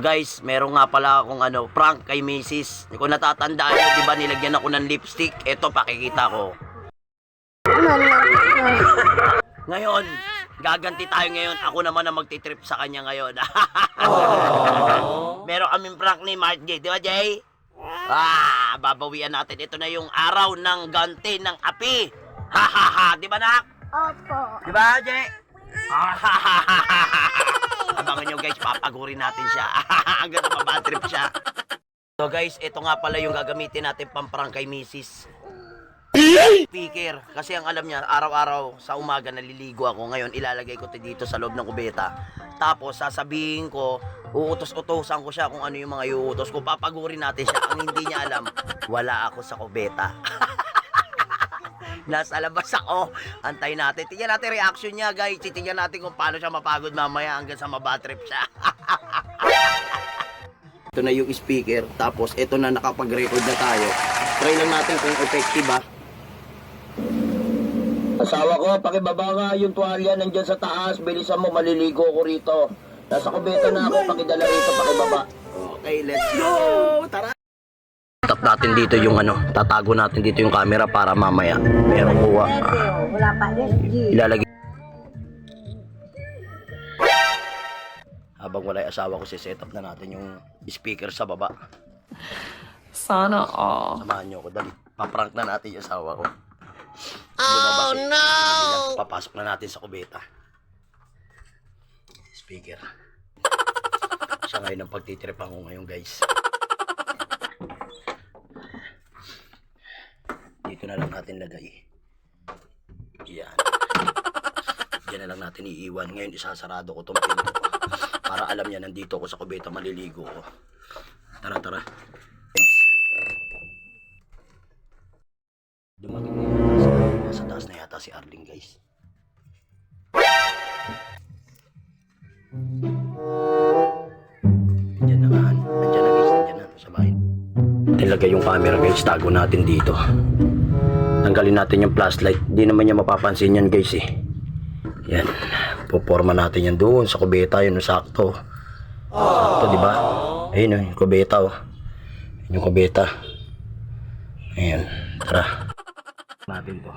guys, meron nga pala akong ano, prank kay Mrs. Kung natatandaan nyo, di ba nilagyan ako ng lipstick? Ito, pakikita ko. Ngayon, gaganti tayo ngayon. Ako naman ang magtitrip sa kanya ngayon. meron kaming prank ni Mark J. Di ba, Jay? Ah, babawian natin. Ito na yung araw ng ganti ng api. Ha ha ha. Di ba, nak? Opo. Di ba, Jay? Ah, ha, ha, ha, ha. Abangan nyo guys, papagurin natin siya. Hanggang na mabatrip siya. So guys, ito nga pala yung gagamitin natin pamprang kay Mrs. Speaker. Kasi ang alam niya, araw-araw sa umaga naliligo ako. Ngayon, ilalagay ko ito dito sa loob ng kubeta. Tapos, sasabihin ko, uutos-utosan ko siya kung ano yung mga iuutos ko. Papagurin natin siya. Ang hindi niya alam, wala ako sa kubeta. Nasa labas ako. Antay natin. Tingnan natin reaction niya, guys. Tingnan natin kung paano siya mapagod mamaya hanggang sa mabatrip siya. ito na yung speaker. Tapos, ito na nakapag-record na tayo. Try lang natin kung effective ba. Asawa ko, pakibaba nga yung tuwalya nandyan sa taas. Bilisan mo, maliligo ko rito. Nasa kubeta na ako, pakidala rito, pakibaba. Okay, let's go! Tara! Tap natin dito yung ano, tatago natin dito yung camera para mamaya meron kuha. Wala pa rin. ilalagay. Habang wala yung asawa ko, set up na natin yung speaker sa baba. Sana all. Samahan niyo ako, dali. Paprank na natin yung asawa ko. Oh, no! Papasok na natin sa kubeta. Speaker. Siya ngayon ang pagtitripan ko ngayon, guys. Dito na lang natin lagay. Yan. Diyan na lang natin iiwan. Ngayon, isasarado ko tong pinto. Para alam niya, nandito ako sa kubeta, maliligo ko. Tara, tara. Dumating na. Nasa taas na yata si Arling, guys. Diyan na nga. Nandiyan na, guys. Nandiyan na. Sa bahay. Nilagay yung camera, guys. Tago natin dito. Tanggalin natin yung flashlight. Di naman niya mapapansin yan, guys, eh. Yan. Puporma natin yan doon sa kubeta. Yun, sakto. Sakto, di ba? Ayun, yung kubeta, oh. Yun Yung kubeta. Ayan. Tara natin to.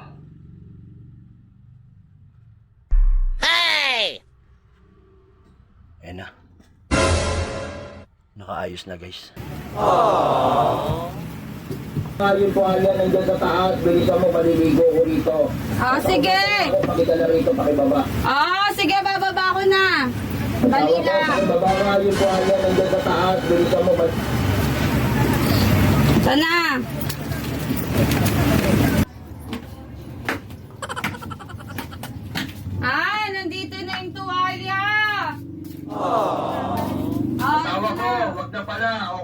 Hey! Ayan na. Nakaayos na guys. Ah, yung tuwalya nandyan sa taas. Bilisan mo, maliligo ko rito. Ah, sige. Ako, pakidala rito, pakibaba. Ah, sige, bababa ko na. Dali lang. pakibaba nga yung tuwalya nandyan sa taas. Bilisan mo, mal- Sana.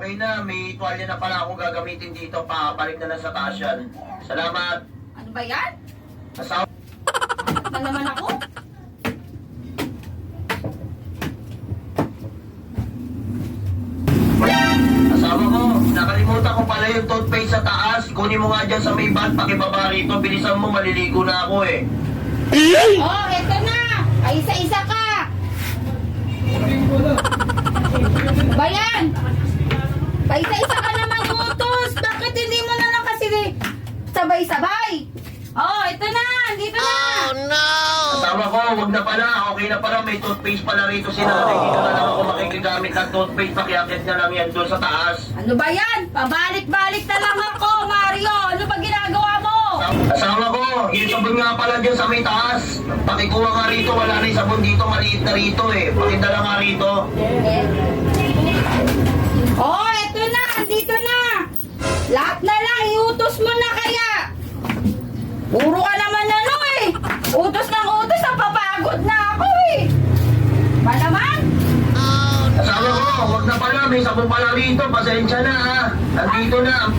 Okay na, may tuwalya na pala akong gagamitin dito. Pakabalik na lang sa taas yan. Salamat. Ano ba yan? Asawa Na naman ako? Asawa ko, nakalimutan ko pala yung toothpaste sa taas. Kunin mo nga dyan sa may van, pakibaba rito. Bilisan mo, maliligo na ako eh. Oh, ito na. Ay, isa-isa ka. Bayan! Paisa-isa ka na mag-utos. Bakit hindi mo na lang kasi sabay-sabay? Oh, ito na. Dito na. Asawa ko, wag na pala. Okay na pala, may toothpaste pala rito si nanay. Dito na lang ako makikigamit ng toothpaste. Pakiakit na lang yan doon sa taas. Ano ba yan? Pabalik-balik na lang ako, Mario. Ano ba ginagawa mo? Asawa ko, yung sabon nga pala dyan sa may taas. Pakikuha nga rito, wala na yung sabon dito. Maliit na rito eh. Pakidala nga rito. Oh, May sabon pala rito. Pasensya na ha. Nandito na.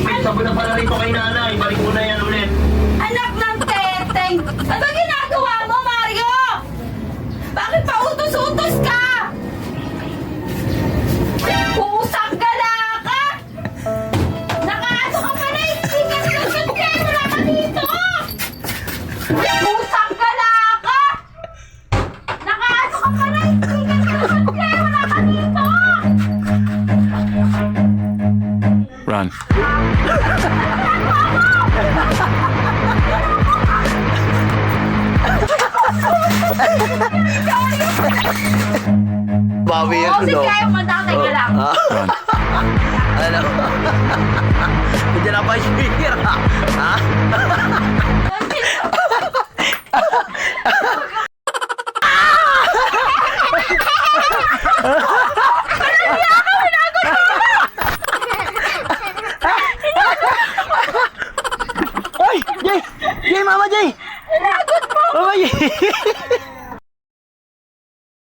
May sabon na rito kay nanay. Balik mo na yan ulit. Anak ng teteng! Ano ginagawa mo, Mario? Bakit pa utos-utos ka? Usang gala ka? Nakaano ka pa na hindi ka ka dito! restaurant. Bawi yan, Kasi no? kaya matatay ka lang. Ano? Hindi na pa yung hira. Ha? Ay! Jay! Jay, Mama Jay! Mama Jay!